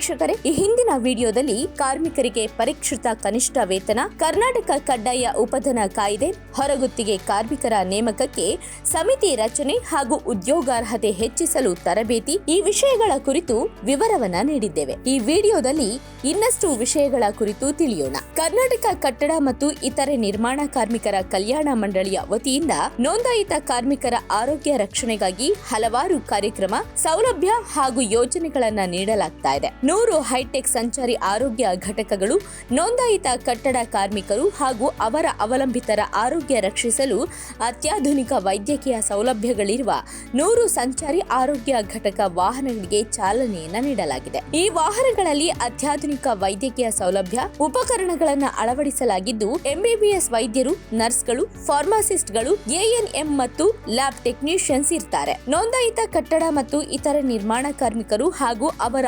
ವೀಕ್ಷಕರೇ, ಈ ಹಿಂದಿನ ವಿಡಿಯೋದಲ್ಲಿ ಕಾರ್ಮಿಕರಿಗೆ ಪರೀಕ್ಷಿತ ಕನಿಷ್ಠ ವೇತನ, ಕರ್ನಾಟಕ ಕಡ್ಡಾಯ ಉಪಧನ ಕಾಯ್ದೆ, ಹೊರಗುತ್ತಿಗೆ ಕಾರ್ಮಿಕರ ನೇಮಕಕ್ಕೆ ಸಮಿತಿ ರಚನೆ ಹಾಗೂ ಉದ್ಯೋಗಾರ್ಹತೆ ಹೆಚ್ಚಿಸಲು ತರಬೇತಿ ಈ ವಿಷಯಗಳ ಕುರಿತು ವಿವರವನ್ನ ನೀಡಿದ್ದೇವೆ. ಈ ವಿಡಿಯೋದಲ್ಲಿ ಇನ್ನಷ್ಟು ವಿಷಯಗಳ ಕುರಿತು ತಿಳಿಯೋಣ. ಕರ್ನಾಟಕ ಕಟ್ಟಡ ಮತ್ತು ಇತರೆ ನಿರ್ಮಾಣ ಕಾರ್ಮಿಕರ ಕಲ್ಯಾಣ ಮಂಡಳಿಯ ವತಿಯಿಂದ ನೋಂದಾಯಿತ ಕಾರ್ಮಿಕರ ಆರೋಗ್ಯ ರಕ್ಷಣೆಗಾಗಿ ಹಲವಾರು ಕಾರ್ಯಕ್ರಮ, ಸೌಲಭ್ಯ ಹಾಗೂ ಯೋಜನೆಗಳನ್ನ ನೀಡಲಾಗ್ತಾ ಇದೆ. ನೂರು ಹೈಟೆಕ್ ಸಂಚಾರಿ ಆರೋಗ್ಯ ಘಟಕಗಳು, ನೋಂದಾಯಿತ ಕಟ್ಟಡ ಕಾರ್ಮಿಕರು ಹಾಗೂ ಅವರ ಅವಲಂಬಿತರ ಆರೋಗ್ಯ ರಕ್ಷಿಸಲು ಅತ್ಯಾಧುನಿಕ ವೈದ್ಯಕೀಯ ಸೌಲಭ್ಯಗಳಿರುವ ನೂರು ಸಂಚಾರಿ ಆರೋಗ್ಯ ಘಟಕ ವಾಹನಗಳಿಗೆ ಚಾಲನೆಯನ್ನ ನೀಡಲಾಗಿದೆ. ಈ ವಾಹನಗಳಲ್ಲಿ ಅತ್ಯಾಧುನಿಕ ವೈದ್ಯಕೀಯ ಸೌಲಭ್ಯ, ಉಪಕರಣಗಳನ್ನು ಅಳವಡಿಸಲಾಗಿದ್ದು ಎಂಬಿಬಿಎಸ್ ವೈದ್ಯರು, ನರ್ಸ್ಗಳು, ಫಾರ್ಮಾಸಿಸ್ಟ್ಗಳು ಎಎನ್ಎಂ ಮತ್ತು ಲ್ಯಾಬ್ ಟೆಕ್ನಿಷಿಯನ್ಸ್ ಇರ್ತಾರೆ. ನೋಂದಾಯಿತ ಕಟ್ಟಡ ಮತ್ತು ಇತರ ನಿರ್ಮಾಣ ಕಾರ್ಮಿಕರು ಹಾಗೂ ಅವರ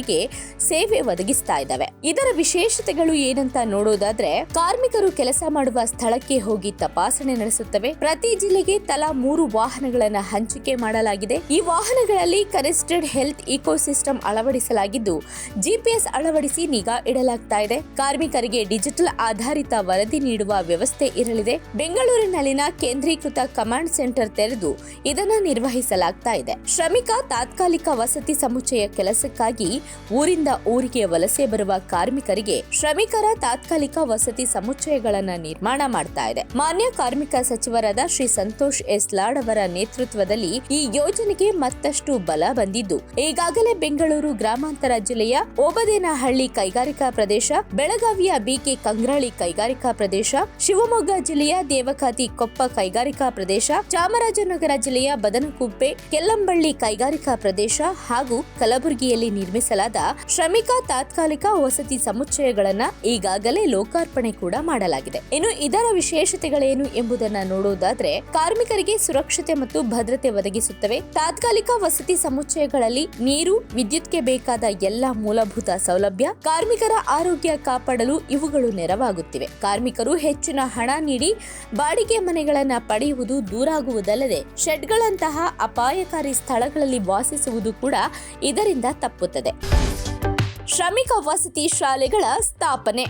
ಅವಲಂಬಿತರಿಗೆ ಸೇವೆ ಒದಗಿಸ್ತಾ ಇದ್ದಾವೆ. ಇದರ ವಿಶೇಷತೆಗಳು ಏನಂತ ನೋಡೋದಾದ್ರೆ, ಕಾರ್ಮಿಕರು ಕೆಲಸ ಮಾಡುವ ಸ್ಥಳಕ್ಕೆ ಹೋಗಿ ತಪಾಸಣೆ ನಡೆಸುತ್ತವೆ. ಪ್ರತಿ ಜಿಲ್ಲೆಗೆ ತಲಾ ಮೂರು ವಾಹನಗಳನ್ನ ಹಂಚಿಕೆ ಮಾಡಲಾಗಿದೆ. ಈ ವಾಹನಗಳಲ್ಲಿ ಕನೆಸ್ಟೆಡ್ ಹೆಲ್ತ್ ಇಕೋಸಿಸ್ಟಮ್ ಅಳವಡಿಸಲಾಗಿದ್ದು, ಜಿಪಿಎಸ್ ಅಳವಡಿಸಿ ನಿಗಾ ಇಡಲಾಗ್ತಾ ಇದೆ. ಕಾರ್ಮಿಕರಿಗೆ ಡಿಜಿಟಲ್ ಆಧಾರಿತ ವರದಿ ನೀಡುವ ವ್ಯವಸ್ಥೆ ಇರಲಿದೆ. ಬೆಂಗಳೂರಿನಲ್ಲಿನ ಕೇಂದ್ರೀಕೃತ ಕಮಾಂಡ್ ಸೆಂಟರ್ ತೆರೆದು ಇದನ್ನ ನಿರ್ವಹಿಸಲಾಗ್ತಾ ಇದೆ. ಶ್ರಮಿಕ ತಾತ್ಕಾಲಿಕ ವಸತಿ ಸಮುಚ್ಚಯ ಕೆಲಸಕ್ಕಾಗಿ ಊರಿಂದ ಊರಿಗೆ ವಲಸೆ ಬರುವ ಕಾರ್ಮಿಕರಿಗೆ ಶ್ರಮಿಕರ ತಾತ್ಕಾಲಿಕ ವಸತಿ ಸಮುಚ್ಚಯಗಳನ್ನು ನಿರ್ಮಾಣ ಮಾಡ್ತಾ ಇದೆ. ಮಾನ್ಯ ಕಾರ್ಮಿಕ ಸಚಿವರಾದ ಶ್ರೀ ಸಂತೋಷ್ ಎಸ್ ಲಾಡ್ ಅವರ ನೇತೃತ್ವದಲ್ಲಿ ಈ ಯೋಜನೆಗೆ ಮತ್ತಷ್ಟು ಬಲ ಬಂದಿದ್ದು, ಈಗಾಗಲೇ ಬೆಂಗಳೂರು ಗ್ರಾಮಾಂತರ ಜಿಲ್ಲೆಯ ಓಬದೇನಹಳ್ಳಿ ಕೈಗಾರಿಕಾ ಪ್ರದೇಶ, ಬೆಳಗಾವಿಯ ಬಿಕೆ ಕಂಗ್ರಾಳಿ ಕೈಗಾರಿಕಾ ಪ್ರದೇಶ, ಶಿವಮೊಗ್ಗ ಜಿಲ್ಲೆಯ ದೇವಕಾತಿ ಕೊಪ್ಪ ಕೈಗಾರಿಕಾ ಪ್ರದೇಶ, ಚಾಮರಾಜನಗರ ಜಿಲ್ಲೆಯ ಬದನಕುಪ್ಪೆ, ಕೆಲ್ಲಂಬಳ್ಳಿ ಕೈಗಾರಿಕಾ ಪ್ರದೇಶ ಹಾಗೂ ಕಲಬುರಗಿಯಲ್ಲಿ ನಿರ್ಮಿಸಲಾದ ಶ್ರಮಿಕ ತಾತ್ಕಾಲಿಕ ವಸತಿ ಸಮುಚ್ಚಯಗಳನ್ನ ಈಗಾಗಲೇ ಲೋಕಾರ್ಪಣೆ ಕೂಡ ಮಾಡಲಾಗಿದೆ. ಇನ್ನು ಇದರ ವಿಶೇಷತೆಗಳೇನು ಎಂಬುದನ್ನ ನೋಡುವುದಾದ್ರೆ ಕಾರ್ಮಿಕರಿಗೆ ಸುರಕ್ಷತೆ ಮತ್ತು ಭದ್ರತೆ ಒದಗಿಸುತ್ತವೆ. ತಾತ್ಕಾಲಿಕ ವಸತಿ ಸಮುಚ್ಚಯಗಳಲ್ಲಿ ನೀರು, ವಿದ್ಯುತ್ಗೆ ಬೇಕಾದ ಎಲ್ಲ ಮೂಲಭೂತ ಸೌಲಭ್ಯ, ಕಾರ್ಮಿಕರ ಆರೋಗ್ಯ ಕಾಪಾಡಲು ಇವುಗಳು ನೆರವಾಗುತ್ತಿವೆ. ಕಾರ್ಮಿಕರು ಹೆಚ್ಚಿನ ಹಣ ನೀಡಿ ಬಾಡಿಗೆ ಮನೆಗಳನ್ನ ಪಡೆಯುವುದು ದೂರಾಗುವುದಲ್ಲದೆ, ಶೆಡ್ಗಳಂತಹ ಅಪಾಯಕಾರಿ ಸ್ಥಳಗಳಲ್ಲಿ ವಾಸಿಸುವುದು ಕೂಡ ಇದರಿಂದ ತಪ್ಪುತ್ತದೆ. ಶ್ರಮಿಕ ವಸತಿ ಶಾಲೆಗಳ ಸ್ಥಾಪನೆ.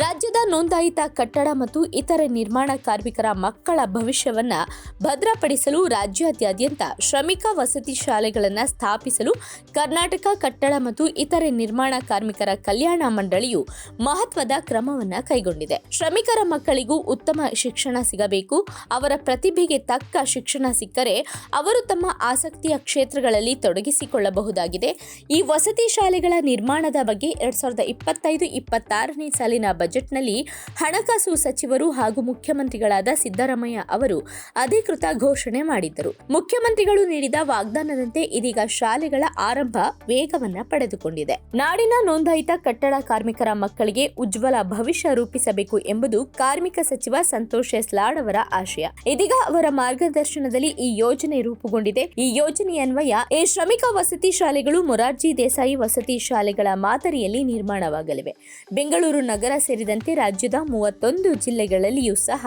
ರಾಜ್ಯದ ನೋಂದಾಯಿತ ಕಟ್ಟಡ ಮತ್ತು ಇತರೆ ನಿರ್ಮಾಣ ಕಾರ್ಮಿಕರ ಮಕ್ಕಳ ಭವಿಷ್ಯವನ್ನು ಭದ್ರಪಡಿಸಲು ರಾಜ್ಯಾದ್ಯಂತ ಶ್ರಮಿಕ ವಸತಿ ಶಾಲೆಗಳನ್ನು ಸ್ಥಾಪಿಸಲು ಕರ್ನಾಟಕ ಕಟ್ಟಡ ಮತ್ತು ಇತರೆ ನಿರ್ಮಾಣ ಕಾರ್ಮಿಕರ ಕಲ್ಯಾಣ ಮಂಡಳಿಯು ಮಹತ್ವದ ಕ್ರಮವನ್ನು ಕೈಗೊಂಡಿದೆ. ಶ್ರಮಿಕರ ಮಕ್ಕಳಿಗೂ ಉತ್ತಮ ಶಿಕ್ಷಣ ಸಿಗಬೇಕು. ಅವರ ಪ್ರತಿಭೆಗೆ ತಕ್ಕ ಶಿಕ್ಷಣ ಸಿಕ್ಕರೆ ಅವರು ತಮ್ಮ ಆಸಕ್ತಿಯ ಕ್ಷೇತ್ರಗಳಲ್ಲಿ ತೊಡಗಿಸಿಕೊಳ್ಳಬಹುದಾಗಿದೆ. ಈ ವಸತಿ ಶಾಲೆಗಳ ನಿರ್ಮಾಣದ ಬಗ್ಗೆ ಎರಡ್ ಸಾವಿರದ ಇಪ್ಪತ್ತೈದು, ಇಪ್ಪತ್ತಾರನೇ ಸಾಲಿನ ಬಜೆಟ್ನಲ್ಲಿ ಹಣಕಾಸು ಸಚಿವರು ಹಾಗೂ ಮುಖ್ಯಮಂತ್ರಿಗಳಾದ ಸಿದ್ದರಾಮಯ್ಯ ಅವರು ಅಧಿಕೃತ ಘೋಷಣೆ ಮಾಡಿದ್ದರು. ಮುಖ್ಯಮಂತ್ರಿಗಳು ನೀಡಿದ ವಾಗ್ದಾನದಂತೆ ಇದೀಗ ಶಾಲೆಗಳ ಆರಂಭ ವೇಗವನ್ನ ಪಡೆದುಕೊಂಡಿದೆ. ನಾಡಿನ ನೋಂದಾಯಿತ ಕಟ್ಟಡ ಕಾರ್ಮಿಕರ ಮಕ್ಕಳಿಗೆ ಉಜ್ವಲ ಭವಿಷ್ಯ ರೂಪಿಸಬೇಕು ಎಂಬುದು ಕಾರ್ಮಿಕ ಸಚಿವ ಸಂತೋಷ್ ಎಸ್ ಲಾಡ್ ಅವರ ಆಶಯ. ಇದೀಗ ಅವರ ಮಾರ್ಗದರ್ಶನದಲ್ಲಿ ಈ ಯೋಜನೆ ರೂಪುಗೊಂಡಿದೆ. ಈ ಯೋಜನೆಯನ್ವಯ ಈ ಶ್ರಮಿಕ ವಸತಿ ಶಾಲೆಗಳು, ಮೊರಾರ್ಜಿ ದೇಸಾಯಿ ವಸತಿ ಶಾಲೆಗಳ ಮಾದರಿಯಲ್ಲಿ ನಿರ್ಮಾಣವಾಗಲಿವೆ. ಬೆಂಗಳೂರು ನಗರ ಸೇರಿದಂತೆ ರಾಜ್ಯದ ಮೂವತ್ತೊಂದು ಜಿಲ್ಲೆಗಳಲ್ಲಿಯೂ ಸಹ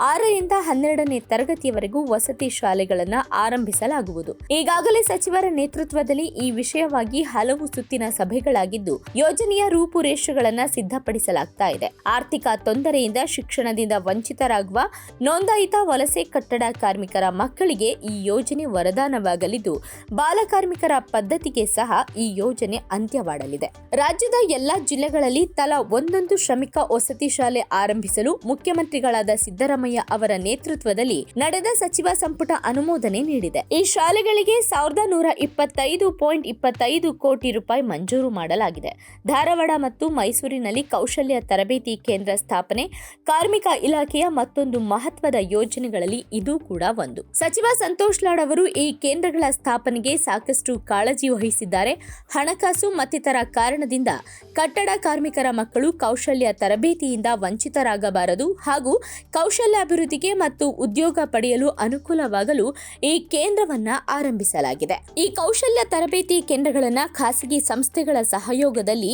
ಆರರಿಂದ ಹನ್ನೆರಡನೇ ತರಗತಿಯವರೆಗೂ ವಸತಿ ಶಾಲೆಗಳನ್ನು ಆರಂಭಿಸಲಾಗುವುದು. ಈಗಾಗಲೇ ಸಚಿವರ ನೇತೃತ್ವದಲ್ಲಿ ಈ ವಿಷಯವಾಗಿ ಹಲವು ಸುತ್ತಿನ ಸಭೆಗಳಾಗಿದ್ದು, ಯೋಜನೆಯ ರೂಪುರೇಷೆಗಳನ್ನು ಸಿದ್ಧಪಡಿಸಲಾಗ್ತಾ ಇದೆ. ಆರ್ಥಿಕ ತೊಂದರೆಯಿಂದ ಶಿಕ್ಷಣದಿಂದ ವಂಚಿತರಾಗುವ ನೋಂದಾಯಿತ ವಲಸೆ ಕಟ್ಟಡ ಕಾರ್ಮಿಕರ ಮಕ್ಕಳಿಗೆ ಈ ಯೋಜನೆ ವರದಾನವಾಗಲಿದ್ದು ಬಾಲಕಾರ್ಮಿಕರ ಪದ್ಧತಿಗೆ ಸಹ ಈ ಯೋಜನೆ ಅಂತ್ಯವಾಡಲಿದೆ. ರಾಜ್ಯದ ಎಲ್ಲಾ ಜಿಲ್ಲೆಗಳಲ್ಲಿ ತಲಾ ಒಂದೊಂದು ಶ್ರಮಿಕ ವಸತಿ ಶಾಲೆ ಆರಂಭಿಸಲು ಮುಖ್ಯಮಂತ್ರಿಗಳಾದ ಸಿದ್ದರಾಮಯ್ಯ ಅವರ ನೇತೃತ್ವದಲ್ಲಿ ನಡೆದ ಸಚಿವ ಸಂಪುಟ ಅನುಮೋದನೆ ನೀಡಿದೆ. ಈ ಶಾಲೆಗಳಿಗೆ ಸಾವಿರದ ನೂರ ಇಪ್ಪತ್ತೈದು ಪಾಯಿಂಟ್ ಇಪ್ಪತ್ತೈದು ಕೋಟಿ ರೂಪಾಯಿ ಮಂಜೂರು ಮಾಡಲಾಗಿದೆ. ಧಾರವಾಡ ಮತ್ತು ಮೈಸೂರಿನಲ್ಲಿ ಕೌಶಲ್ಯ ತರಬೇತಿ ಕೇಂದ್ರ ಸ್ಥಾಪನೆ, ಕಾರ್ಮಿಕ ಇಲಾಖೆಯ ಮತ್ತೊಂದು ಮಹತ್ವದ ಯೋಜನೆಗಳಲ್ಲಿ ಇದು ಕೂಡ ಒಂದು. ಸಚಿವ ಸಂತೋಷ್ ಲಾಡ್ ಅವರು ಈ ಕೇಂದ್ರಗಳ ಸ್ಥಾಪನೆಗೆ ಸಾಕಷ್ಟು ಕಾಳಜಿ ವಹಿಸಿದ್ದಾರೆ. ಹಣಕಾಸು ಮತ್ತಿತರ ಕಾರಣದಿಂದ ಕಟ್ಟಡ ಕಾರ್ಮಿಕರ ಮಕ್ಕಳು ಕೌಶಲ್ಯ ತರಬೇತಿಯಿಂದ ವಂಚಿತರಾಗಬಾರದು ಹಾಗೂ ಕೌಶಲ್ಯಾಭಿವೃದ್ಧಿಗೆ ಮತ್ತು ಉದ್ಯೋಗ ಪಡೆಯಲು ಅನುಕೂಲವಾಗಲು ಈ ಕೇಂದ್ರವನ್ನ ಆರಂಭಿಸಲಾಗಿದೆ. ಈ ಕೌಶಲ್ಯ ತರಬೇತಿ ಕೇಂದ್ರಗಳನ್ನು ಖಾಸಗಿ ಸಂಸ್ಥೆಗಳ ಸಹಯೋಗದಲ್ಲಿ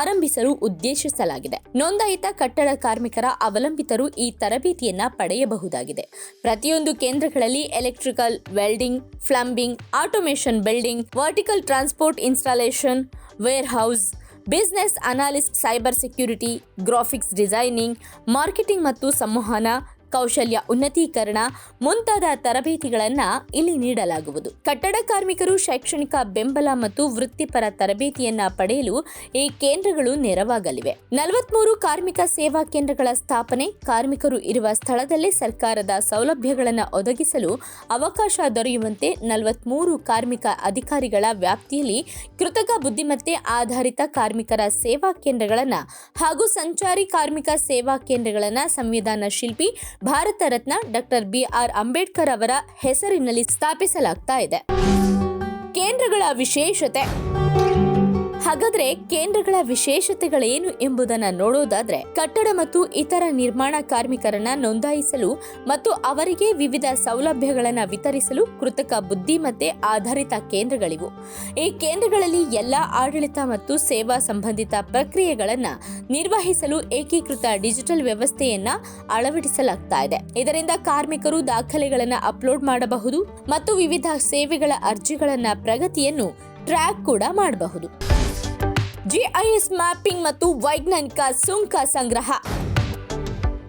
ಆರಂಭಿಸಲು ಉದ್ದೇಶಿಸಲಾಗಿದೆ. ನೋಂದಾಯಿತ ಕಟ್ಟಡ ಕಾರ್ಮಿಕರ ಅವಲಂಬಿತರು ಈ ತರಬೇತಿಯನ್ನ ಪಡೆಯಬಹುದಾಗಿದೆ. ಪ್ರತಿಯೊಂದು ಕೇಂದ್ರಗಳಲ್ಲಿ electrical, welding plumbing automation building, vertical transport installation warehouse business analyst cyber security graphics designing marketing ಮತ್ತು ಸಂವಹನ ಕೌಶಲ್ಯ ಉನ್ನತೀಕರಣ ಮುಂತಾದ ತರಬೇತಿಗಳನ್ನು ಇಲ್ಲಿ ನೀಡಲಾಗುವುದು. ಕಟ್ಟಡ ಕಾರ್ಮಿಕರು ಶೈಕ್ಷಣಿಕ ಬೆಂಬಲ ಮತ್ತು ವೃತ್ತಿಪರ ತರಬೇತಿಯನ್ನ ಪಡೆಯಲು ಈ ಕೇಂದ್ರಗಳು ನೆರವಾಗಲಿವೆ. ನಲವತ್ಮೂರು ಕಾರ್ಮಿಕ ಸೇವಾ ಕೇಂದ್ರಗಳ ಸ್ಥಾಪನೆ, ಕಾರ್ಮಿಕರು ಇರುವ ಸ್ಥಳದಲ್ಲೇ ಸರ್ಕಾರದ ಸೌಲಭ್ಯಗಳನ್ನು ಒದಗಿಸಲು ಅವಕಾಶ ದೊರೆಯುವಂತೆ ನಲವತ್ಮೂರು ಕಾರ್ಮಿಕ ಅಧಿಕಾರಿಗಳ ವ್ಯಾಪ್ತಿಯಲ್ಲಿ ಕೃತಕ ಬುದ್ಧಿಮತ್ತೆ ಆಧಾರಿತ ಕಾರ್ಮಿಕರ ಸೇವಾ ಕೇಂದ್ರಗಳನ್ನು ಹಾಗೂ ಸಂಚಾರಿ ಕಾರ್ಮಿಕ ಸೇವಾ ಕೇಂದ್ರಗಳನ್ನು ಸಂವಿಧಾನ ಶಿಲ್ಪಿ Bharat Ratna doctor B R Ambedkar ಅವರ ಹೆಸರಿನಲ್ಲಿ ಸ್ಥಾಪಿಸಲಾಗ್ತಾ ಇದೆ. ಕೇಂದ್ರಗಳ ವಿಶೇಷತೆ. ಹಾಗಾದ್ರೆ ಕೇಂದ್ರಗಳ ವಿಶೇಷತೆಗಳೇನು ಎಂಬುದನ್ನ ನೋಡೋದಾದ್ರೆ ಕಟ್ಟಡ ಮತ್ತು ಇತರ ನಿರ್ಮಾಣ ಕಾರ್ಮಿಕರನ್ನ ನೋಂದಾಯಿಸಲು ಮತ್ತು ಅವರಿಗೆ ವಿವಿಧ ಸೌಲಭ್ಯಗಳನ್ನು ವಿತರಿಸಲು ಕೃತಕ ಬುದ್ಧಿಮತ್ತೆ ಆಧಾರಿತ ಕೇಂದ್ರಗಳಿವು. ಈ ಕೇಂದ್ರಗಳಲ್ಲಿ ಎಲ್ಲಾ ಆಡಳಿತ ಮತ್ತು ಸೇವಾ ಸಂಬಂಧಿತ ಪ್ರಕ್ರಿಯೆಗಳನ್ನು ನಿರ್ವಹಿಸಲು ಏಕೀಕೃತ ಡಿಜಿಟಲ್ ವ್ಯವಸ್ಥೆಯನ್ನ ಅಳವಡಿಸಲಾಗ್ತಾ ಇದೆ. ಇದರಿಂದ ಕಾರ್ಮಿಕರು ದಾಖಲೆಗಳನ್ನು ಅಪ್ಲೋಡ್ ಮಾಡಬಹುದು ಮತ್ತು ವಿವಿಧ ಸೇವೆಗಳ ಅರ್ಜಿಗಳನ್ನ ಪ್ರಗತಿಯನ್ನು ಟ್ರ್ಯಾಕ್ ಕೂಡ ಮಾಡಬಹುದು. ಜಿಐಎಸ್ ಮ್ಯಾಪಿಂಗ್ ಮತ್ತು ವೈಜ್ಞಾನಿಕ ಸುಂಕ ಸಂಗ್ರಹ.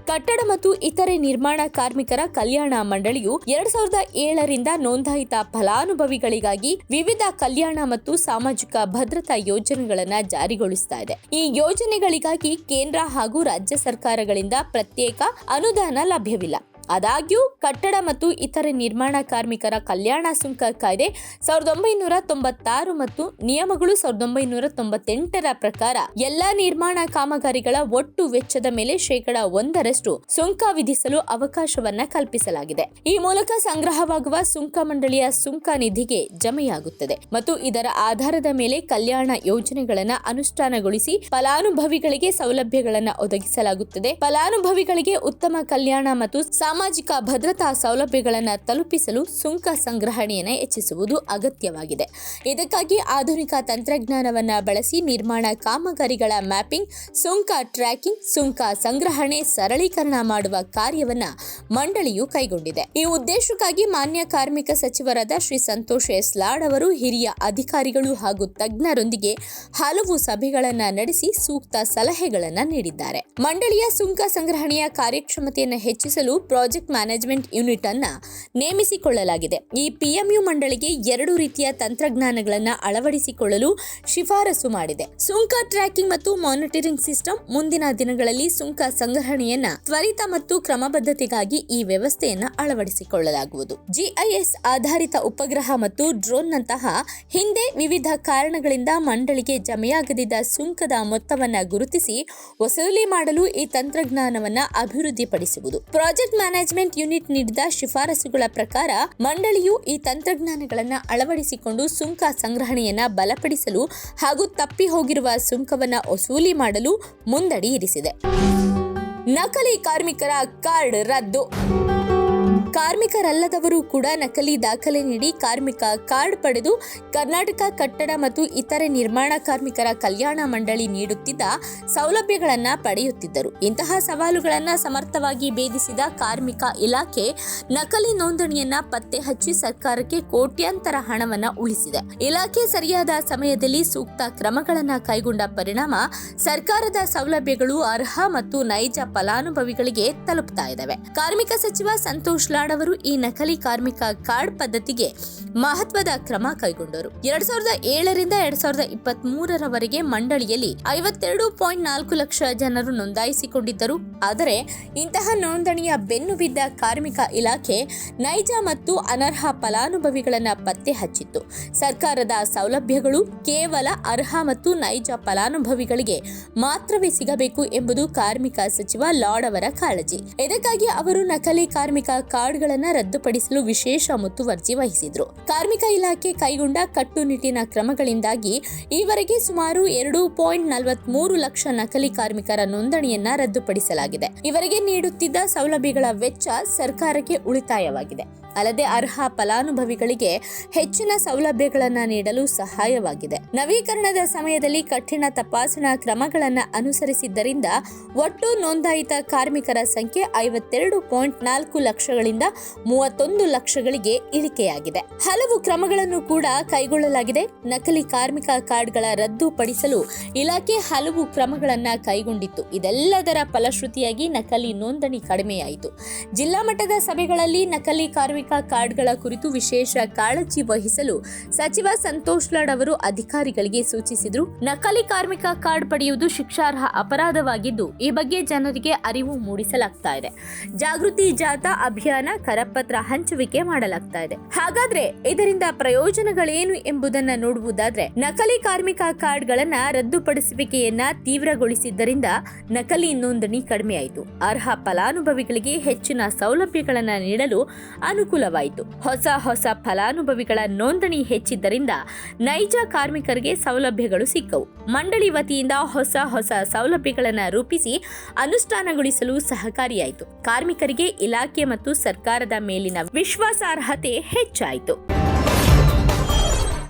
ಕಟ್ಟಡ ಮತ್ತು ಇತರೆ ನಿರ್ಮಾಣ ಕಾರ್ಮಿಕರ ಕಲ್ಯಾಣ ಮಂಡಳಿಯು ಎರಡ್ ಸಾವಿರದ ಏಳರಿಂದ ನೋಂದಾಯಿತ ಫಲಾನುಭವಿಗಳಿಗಾಗಿ ವಿವಿಧ ಕಲ್ಯಾಣ ಮತ್ತು ಸಾಮಾಜಿಕ ಭದ್ರತಾ ಯೋಜನೆಗಳನ್ನು ಜಾರಿಗೊಳಿಸ್ತಾ ಇದೆ. ಈ ಯೋಜನೆಗಳಿಗಾಗಿ ಕೇಂದ್ರ ಹಾಗೂ ರಾಜ್ಯ ಸರ್ಕಾರಗಳಿಂದ ಪ್ರತ್ಯೇಕ ಅನುದಾನ ಲಭ್ಯವಿಲ್ಲ. ಆದಾಗ್ಯೂ ಕಟ್ಟಡ ಮತ್ತು ಇತರೆ ನಿರ್ಮಾಣ ಕಾರ್ಮಿಕರ ಕಲ್ಯಾಣ ಸುಂಕ ಕಾಯ್ದೆ ಸಾವಿರದ ಒಂಬೈನೂರ ತೊಂಬತ್ತಾರು ಮತ್ತು ನಿಯಮಗಳು ಸಾವಿರದ ಒಂಬೈನೂರ ತೊಂಬತ್ತೆಂಟರ ಪ್ರಕಾರ ಎಲ್ಲಾ ನಿರ್ಮಾಣ ಕಾಮಗಾರಿಗಳ ಒಟ್ಟು ವೆಚ್ಚದ ಮೇಲೆ ಶೇಕಡ ಒಂದರಷ್ಟು ಸುಂಕ ವಿಧಿಸಲು ಅವಕಾಶವನ್ನ ಕಲ್ಪಿಸಲಾಗಿದೆ. ಈ ಮೂಲಕ ಸಂಗ್ರಹವಾಗುವ ಸುಂಕ ಮಂಡಳಿಯ ಸುಂಕ ನಿಧಿಗೆ ಜಮೆಯಾಗುತ್ತದೆ ಮತ್ತು ಇದರ ಆಧಾರದ ಮೇಲೆ ಕಲ್ಯಾಣ ಯೋಜನೆಗಳನ್ನ ಅನುಷ್ಠಾನಗೊಳಿಸಿ ಫಲಾನುಭವಿಗಳಿಗೆ ಸೌಲಭ್ಯಗಳನ್ನ ಒದಗಿಸಲಾಗುತ್ತದೆ. ಫಲಾನುಭವಿಗಳಿಗೆ ಉತ್ತಮ ಕಲ್ಯಾಣ ಮತ್ತು ಭದ್ರತಾ ಸೌಲಭ್ಯಗಳನ್ನು ತಲುಪಿಸಲು ಸುಂಕ ಸಂಗ್ರಹಣೆಯನ್ನು ಹೆಚ್ಚಿಸುವುದು ಅಗತ್ಯವಾಗಿದೆ. ಇದಕ್ಕಾಗಿ ಆಧುನಿಕ ತಂತ್ರಜ್ಞಾನವನ್ನು ಬಳಸಿ ನಿರ್ಮಾಣ ಕಾಮಗಾರಿಗಳ ಮ್ಯಾಪಿಂಗ್, ಸುಂಕ ಟ್ರ್ಯಾಕಿಂಗ್, ಸುಂಕ ಸಂಗ್ರಹಣೆ, ಸರಳೀಕರಣ ಮಾಡುವ ಕಾರ್ಯವನ್ನು ಮಂಡಳಿಯು ಕೈಗೊಂಡಿದೆ. ಈ ಉದ್ದೇಶಕ್ಕಾಗಿ ಮಾನ್ಯ ಕಾರ್ಮಿಕ ಸಚಿವರಾದ ಶ್ರೀ ಸಂತೋಷ್ ಎಸ್ ಲಾಡ್ ಅವರು ಹಿರಿಯ ಅಧಿಕಾರಿಗಳು ಹಾಗೂ ತಜ್ಞರೊಂದಿಗೆ ಹಲವು ಸಭೆಗಳನ್ನು ನಡೆಸಿ ಸೂಕ್ತ ಸಲಹೆಗಳನ್ನು ನೀಡಿದ್ದಾರೆ. ಮಂಡಳಿಯ ಸುಂಕ ಸಂಗ್ರಹಣೆಯ ಕಾರ್ಯಕ್ಷಮತೆಯನ್ನು ಹೆಚ್ಚಿಸಲು ಪ್ರಾಜೆಕ್ಟ್ ಮ್ಯಾನೇಜ್ಮೆಂಟ್ ಯೂನಿಟ್ ಅನ್ನ ನೇಮಿಸಿಕೊಳ್ಳಲಾಗಿದೆ. ಈ ಪಿಎಂಯು ಮಂಡಳಿಗೆ ಎರಡು ರೀತಿಯ ತಂತ್ರಜ್ಞಾನಗಳನ್ನು ಅಳವಡಿಸಿಕೊಳ್ಳಲು ಶಿಫಾರಸು ಮಾಡಿದೆ. ಸುಂಕ ಟ್ರ್ಯಾಕಿಂಗ್ ಮತ್ತು ಮಾನಿಟರಿಂಗ್ ಸಿಸ್ಟಮ್ ಮುಂದಿನ ದಿನಗಳಲ್ಲಿ ಸುಂಕ ಸಂಗ್ರಹಣೆಯನ್ನ ತ್ವರಿತ ಮತ್ತು ಕ್ರಮಬದ್ಧತೆಗಾಗಿ ಈ ವ್ಯವಸ್ಥೆಯನ್ನ ಅಳವಡಿಸಿಕೊಳ್ಳಲಾಗುವುದು. ಜಿಐಎಸ್ ಆಧಾರಿತ ಉಪಗ್ರಹ ಮತ್ತು ಡ್ರೋನ್ ನಂತಹ ಹಿಂದೆ ವಿವಿಧ ಕಾರಣಗಳಿಂದ ಮಂಡಳಿಗೆ ಜಮೆಯಾಗದಿದ್ದ ಸುಂಕದ ಮೊತ್ತವನ್ನ ಗುರುತಿಸಿ ವಸೂಲಿ ಮಾಡಲು ಈ ತಂತ್ರಜ್ಞಾನವನ್ನ ಅಭಿವೃದ್ಧಿಪಡಿಸುವುದು. ಪ್ರಾಜೆಕ್ಟ್ ಮ್ಯಾನೇಜ್ಮೆಂಟ್ ಯೂನಿಟ್ ನೀಡಿದ ಶಿಫಾರಸುಗಳ ಪ್ರಕಾರ ಮಂಡಳಿಯು ಈ ತಂತ್ರಜ್ಞಾನಗಳನ್ನು ಅಳವಡಿಸಿಕೊಂಡು ಸುಂಕ ಸಂಗ್ರಹಣೆಯನ್ನ ಬಲಪಡಿಸಲು ಹಾಗೂ ತಪ್ಪಿ ಹೋಗಿರುವ ಸುಂಕವನ್ನ ವಸೂಲಿ ಮಾಡಲು ಮುಂದಡಿ ಇರಿಸಿದೆ. ನಕಲಿ ಕಾರ್ಮಿಕರ ಕಾರ್ಡ್ ರದ್ದು. ಕಾರ್ಮಿಕರಲ್ಲದವರು ಕೂಡ ನಕಲಿ ದಾಖಲೆ ನೀಡಿ ಕಾರ್ಮಿಕ ಕಾರ್ಡ್ ಪಡೆದು ಕರ್ನಾಟಕ ಕಟ್ಟಡ ಮತ್ತು ಇತರೆ ನಿರ್ಮಾಣ ಕಾರ್ಮಿಕರ ಕಲ್ಯಾಣ ಮಂಡಳಿ ನೀಡುತ್ತಿದ್ದ ಸೌಲಭ್ಯಗಳನ್ನು ಪಡೆಯುತ್ತಿದ್ದರು. ಇಂತಹ ಸವಾಲುಗಳನ್ನು ಸಮರ್ಥವಾಗಿ ಭೇದಿಸಿದ ಕಾರ್ಮಿಕ ಇಲಾಖೆ ನಕಲಿ ನೋಂದಣಿಯನ್ನ ಪತ್ತೆ ಹಚ್ಚಿ ಸರ್ಕಾರಕ್ಕೆ ಕೋಟ್ಯಾಂತರ ಹಣವನ್ನು ಉಳಿಸಿದೆ. ಇಲಾಖೆ ಸರಿಯಾದ ಸಮಯದಲ್ಲಿ ಸೂಕ್ತ ಕ್ರಮಗಳನ್ನು ಕೈಗೊಂಡ ಪರಿಣಾಮ ಸರ್ಕಾರದ ಸೌಲಭ್ಯಗಳು ಅರ್ಹ ಮತ್ತು ನೈಜ ಫಲಾನುಭವಿಗಳಿಗೆ ತಲುಪ್ತಾ ಇದ್ದಾವೆ ಕಾರ್ಮಿಕ ಸಚಿವ ಸಂತೋಷ್ ಲಾಡ್ ಅವರು ಈ ನಕಲಿ ಕಾರ್ಮಿಕ ಕಾರ್ಡ್ ಪದ್ಧತಿಗೆ ಮಹತ್ವದ ಕ್ರಮ ಕೈಗೊಂಡರು. ಎರಡ್ ಸಾವಿರದ ಏಳರಿಂದ ಎರಡ್ ಸಾವಿರದ ಇಪ್ಪತ್ತ್ ಮೂರರವರೆಗೆ ಮಂಡಳಿಯಲ್ಲಿ ಐವತ್ತೆರಡು ಪಾಯಿಂಟ್ ನಾಲ್ಕು ಲಕ್ಷ ಜನರು ನೋಂದಾಯಿಸಿಕೊಂಡಿದ್ದರು. ಆದರೆ ಇಂತಹ ನೋಂದಣಿಯ ಬೆನ್ನು ಬಿದ್ದ ಕಾರ್ಮಿಕ ಇಲಾಖೆ ನೈಜ ಮತ್ತು ಅನರ್ಹ ಫಲಾನುಭವಿಗಳನ್ನ ಪತ್ತೆ ಹಚ್ಚಿತ್ತು. ಸರ್ಕಾರದ ಸೌಲಭ್ಯಗಳು ಕೇವಲ ಅರ್ಹ ಮತ್ತು ನೈಜ ಫಲಾನುಭವಿಗಳಿಗೆ ಮಾತ್ರವೇ ಸಿಗಬೇಕು ಎಂಬುದು ಕಾರ್ಮಿಕ ಸಚಿವ ಲಾಡ್ ಅವರ ಕಾಳಜಿ. ಇದಕ್ಕಾಗಿ ಅವರು ನಕಲಿ ಕಾರ್ಮಿಕ ಕಾರ್ಡ್ ಕಾರ್ಡ್ಗಳನ್ನು ರದ್ದುಪಡಿಸಲು ವಿಶೇಷ ಮುತುವರ್ಜಿ ವಹಿಸಿದ್ರು. ಕಾರ್ಮಿಕ ಇಲಾಖೆ ಕೈಗೊಂಡ ಕಟ್ಟುನಿಟ್ಟಿನ ಕ್ರಮಗಳಿಂದಾಗಿ ಈವರೆಗೆ ಸುಮಾರು ಎರಡು ಪಾಯಿಂಟ್ ನಲವತ್ಮೂರು ಲಕ್ಷ ನಕಲಿ ಕಾರ್ಮಿಕರ ನೋಂದಣಿಯನ್ನ ರದ್ದುಪಡಿಸಲಾಗಿದೆ. ಇವರಿಗೆ ನೀಡುತ್ತಿದ್ದ ಸೌಲಭ್ಯಗಳ ವೆಚ್ಚ ಸರ್ಕಾರಕ್ಕೆ ಉಳಿತಾಯವಾಗಿದೆ. ಅಲ್ಲದೆ ಅರ್ಹ ಫಲಾನುಭವಿಗಳಿಗೆ ಹೆಚ್ಚಿನ ಸೌಲಭ್ಯಗಳನ್ನು ನೀಡಲು ಸಹಾಯವಾಗಿದೆ. ನವೀಕರಣದ ಸಮಯದಲ್ಲಿ ಕಠಿಣ ತಪಾಸಣಾ ಕ್ರಮಗಳನ್ನು ಅನುಸರಿಸಿದ್ದರಿಂದ ಒಟ್ಟು ನೋಂದಾಯಿತ ಕಾರ್ಮಿಕರ ಸಂಖ್ಯೆ ಐವತ್ತೆರಡು ಪಾಯಿಂಟ್ ನಾಲ್ಕು ಲಕ್ಷಗಳಿಂದ ಮೂವತ್ತೊಂದು ಲಕ್ಷಗಳಿಗೆ ಇಳಿಕೆಯಾಗಿದೆ. ಹಲವು ಕ್ರಮಗಳನ್ನು ಕೂಡ ಕೈಗೊಳ್ಳಲಾಗಿದೆ. ನಕಲಿ ಕಾರ್ಮಿಕ ಕಾರ್ಡ್ಗಳ ರದ್ದುಪಡಿಸಲು ಇಲಾಖೆ ಹಲವು ಕ್ರಮಗಳನ್ನು ಕೈಗೊಂಡಿತ್ತು. ಇದೆಲ್ಲದರ ಫಲಶ್ರುತಿಯಾಗಿ ನಕಲಿ ನೋಂದಣಿ ಕಡಿಮೆಯಾಯಿತು. ಜಿಲ್ಲಾ ಮಟ್ಟದ ಸಭೆಗಳಲ್ಲಿ ನಕಲಿ ಕಾರ್ಮಿಕ ಕಾರ್ಡ್ಗಳ ಕುರಿತು ವಿಶೇಷ ಕಾಳಜಿ ವಹಿಸಲು ಸಚಿವ ಸಂತೋಷ್ ಲಾಡ್ ಅವರು ಅಧಿಕಾರಿಗಳಿಗೆ ಸೂಚಿಸಿದರು. ನಕಲಿ ಕಾರ್ಮಿಕ ಕಾರ್ಡ್ ಪಡೆಯುವುದು ಶಿಕ್ಷಾರ್ಹ ಅಪರಾಧವಾಗಿದ್ದು, ಈ ಬಗ್ಗೆ ಜನರಿಗೆ ಅರಿವು ಮೂಡಿಸಲಾಗ್ತಾ ಇದೆ. ಜಾಗೃತಿ ಜಾಥಾ ಅಭಿಯಾನ ಕರಪತ್ರ ಹಂಚುವಿಕೆ ಮಾಡಲಾಗ್ತಾ ಇದೆ. ಹಾಗಾದ್ರೆ ಇದರಿಂದ ಪ್ರಯೋಜನಗಳೇನು ಎಂಬುದನ್ನ ನೋಡುವುದಾದ್ರೆ, ನಕಲಿ ಕಾರ್ಮಿಕ ಕಾರ್ಡ್ಗಳನ್ನ ರದ್ದುಪಡಿಸುವಿಕೆಯನ್ನ ತೀವ್ರಗೊಳಿಸಿದ್ದರಿಂದ ನಕಲಿ ನೋಂದಣಿ ಕಡಿಮೆಯಾಯಿತು ಅರ್ಹ ಫಲಾನುಭವಿಗಳಿಗೆ ಹೆಚ್ಚಿನ ಸೌಲಭ್ಯಗಳನ್ನ ನೀಡಲು ಅನುಕೂಲವಾಯಿತು. ಹೊಸ ಹೊಸ ಫಲಾನುಭವಿಗಳ ನೋಂದಣಿ ಹೆಚ್ಚಿದ್ದರಿಂದ ನೈಜ ಕಾರ್ಮಿಕರಿಗೆ ಸೌಲಭ್ಯಗಳು ಸಿಕ್ಕವು. ಮಂಡಳಿ ವತಿಯಿಂದ ಹೊಸ ಹೊಸ ಸೌಲಭ್ಯಗಳನ್ನು ರೂಪಿಸಿ ಅನುಷ್ಠಾನಗೊಳಿಸಲು ಸಹಕಾರಿಯಾಯಿತು. ಕಾರ್ಮಿಕರಿಗೆ ಇಲಾಖೆ ಮತ್ತು ಸರ್ಕಾರದ ಮೇಲಿನ ವಿಶ್ವಾಸಾರ್ಹತೆ ಹೆಚ್ಚಾಯಿತು.